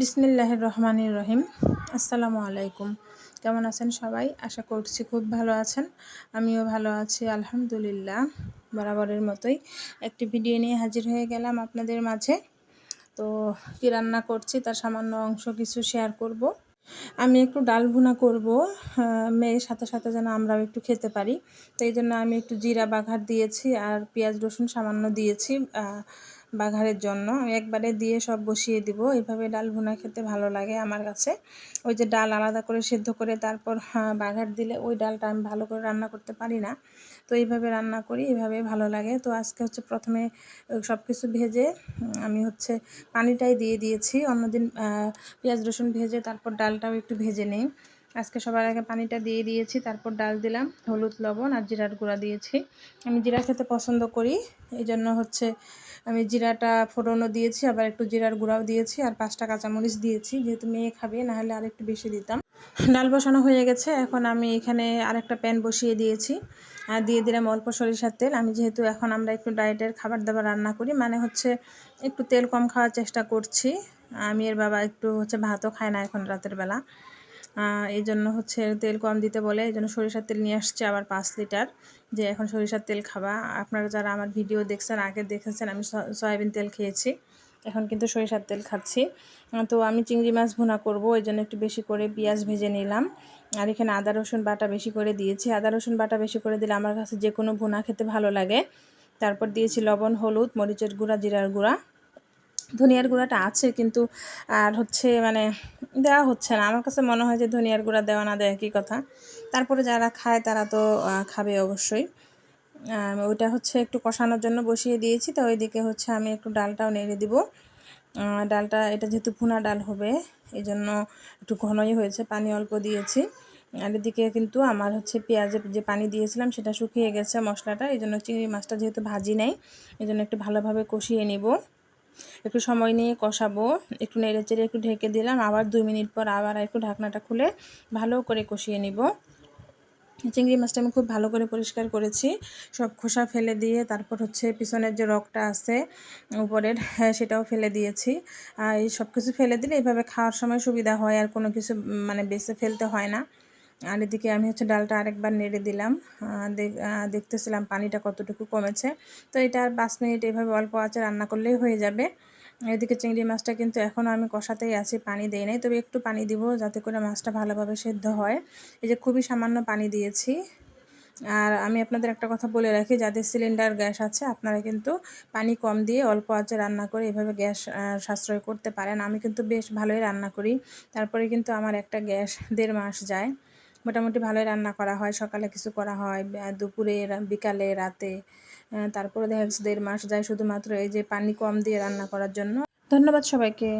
বিসমিল্লাহির রহমানির রহিম। আসসালামু আলাইকুম। কেমন আছেন সবাই? আশা করছি খুব ভালো আছেন। আমিও ভালো আছি, আলহামদুলিল্লাহ। বরাবরের মতোই একটি ভিডিও নিয়ে হাজির হয়ে গেলাম আপনাদের মাঝে। তো কী রান্না করছি তার সামান্য অংশ কিছু শেয়ার করব। আমি একটু ডাল ভুনা করব মেয়ের সাথে সাথে যেন আমরাও একটু খেতে পারি। তো এই জন্য আমি একটু জিরা বাঘার দিয়েছি আর পেঁয়াজ রসুন সামান্য দিয়েছি। বাঘারের জন্য। আমি একবারে দিয়ে সব বসিয়ে দিব। এইভাবে ডাল ভুনা খেতে ভালো লাগে আমার কাছে। ওই যে ডাল আলাদা করে সেদ্ধ করে তারপর বাঘার দিলে ওই ডালটা আমি ভালো করে রান্না করতে পারি না। তো এইভাবে রান্না করি এইভাবে ভালো লাগে। তো আজকে হচ্ছে প্রথমে সব কিছু ভেজে আমি হচ্ছে পানিটাই দিয়ে দিয়েছি। অন্যদিন পেঁয়াজ রসুন ভেজে তারপর ডালটাও একটু ভেজে নিই। আজকে সবার আগে পানিটা দিয়ে দিয়েছি, তারপর ডাল দিলাম, হলুদ, লবণ আর জিরার গুঁড়া দিয়েছি। আমি জিরা খেতে পছন্দ করি এই জন্য হচ্ছে আমি জিরাটা ফোড়নও দিয়েছি, আবার একটু জিরার গুঁড়াও দিয়েছি আর পাঁচটা কাঁচামরিচ দিয়েছি, যেহেতু মেয়ে খাবে, নাহলে আর একটু বেশি দিতাম। ডাল বসানো হয়ে গেছে, এখন আমি এখানে আরেকটা প্যান বসিয়ে দিয়েছি। আর দিয়ে দিলাম অল্প সরিষার তেল, আমি যেহেতু এখন আমরা একটু ডায়েটের খাবার দাবার রান্না করি মানে হচ্ছে একটু তেল কম খাওয়ার চেষ্টা করছি। আমি এর বাবা একটু হচ্ছে ভাতও খায় না এখন রাতের বেলা। এই জন্য হচ্ছে তেল কম দিতে বলে এই জন্য সরিষার তেল নিয়ে আসছে আবার পাঁচ লিটার। যে এখন সরিষার তেল খাবা। আপনারা যারা আমার ভিডিও দেখছেন, আগে দেখেছেন, আমি সয়াবিন তেল খেয়েছি। এখন কিন্তু সরিষার তেল খাচ্ছি। তো আমি চিংড়ি মাছ ভুনা করব, ওই জন্য একটু বেশি করে পেঁয়াজ ভেজে নিলাম। আর এখানে আদা, রসুন বাটা বেশি করে দিয়েছি। আদা, রসুন বাটা বেশি করে দিলে আমার কাছে যে কোনো ভুনা খেতে ভালো লাগে। তারপর দিয়েছি লবণ, হলুদ, মরিচের গুঁড়া, জিরার গুঁড়া। ধনিয়ার গুঁড়াটা আছে কিন্তু আর হচ্ছে মানে দেওয়া হচ্ছে না। আমার কাছে মনে হয় যে ধনিয়ার গুঁড়া দেওয়া না দেয় একই কথা। তারপরে যারা খায় তারা তো খাবে অবশ্যই। ওইটা হচ্ছে একটু কষানোর জন্য বসিয়ে দিয়েছি। তো ওইদিকে হচ্ছে আমি একটু ডালটাও নেড়ে দিব। ডালটা, এটা যেহেতু ভুনা ডাল হবে এই জন্য একটু ঘনই হয়েছে, পানি অল্প দিয়েছি। আর এদিকে কিন্তু আমার হচ্ছে পেঁয়াজের যে পানি দিয়েছিলাম সেটা শুকিয়ে গেছে মশলাটা এই জন্য চিংড়ি মাছটা যেহেতু ভাজি নেই এই জন্য একটু ভালোভাবে কষিয়ে নিব। একটু সময় নিয়ে কষাবো। একটু নেড়ে চেড়ে একটু ঢেকে দিলাম। আবার দুই মিনিট পর আবার একটু ঢাকনাটা খুলে ভালো করে কষিয়ে নিব। চিংড়ি মাছটা আমি খুব ভালো করে পরিষ্কার করেছি। সব খোসা ফেলে দিয়ে তারপর হচ্ছে পিছনের যে রকটা আছে উপরের হ্যাঁ সেটাও ফেলে দিয়েছি। আর এই সব কিছু ফেলে দিলে এইভাবে খাওয়ার সময় সুবিধা হয়। আর কোনো কিছু মানে বেছে ফেলতে হয় না। আর এদিকে আমি হচ্ছে ডালটা আরেকবার নেড়ে দিলাম। দেখতেছিলাম পানিটা কতটুকু কমেছে। তো এটা আর পাঁচ মিনিট এভাবে অল্প আছে রান্না করলেই হয়ে যাবে। এদিকে চিংড়ি মাছটা কিন্তু এখনও আমি কষাতেই আছি, পানি দেই নাই। তবে একটু পানি দিব যাতে করে মাছটা ভালোভাবে সেদ্ধ হয়। এই যে খুবই সামান্য পানি দিয়েছি। আর আমি আপনাদের একটা কথা বলে রাখি, যাদের সিলিন্ডার গ্যাস আছে, আপনারা কিন্তু পানি কম দিয়ে অল্প আঁচে রান্না করে এভাবে গ্যাস সাশ্রয় করতে পারেন। আমি কিন্তু বেশ ভালোই রান্না করি। তারপরে কিন্তু আমার একটা গ্যাস দেড় মাস যায়। মোটামুটি ভালোই রান্না করা হয়। সকালে কিছু করা হয় দুপুরে বিকালে, রাতে তারপরে দেখা যাচ্ছে দেড় মাস যায় শুধুমাত্র এই যে পানি কম দিয়ে রান্না করার জন্য। ধন্যবাদ সবাইকে।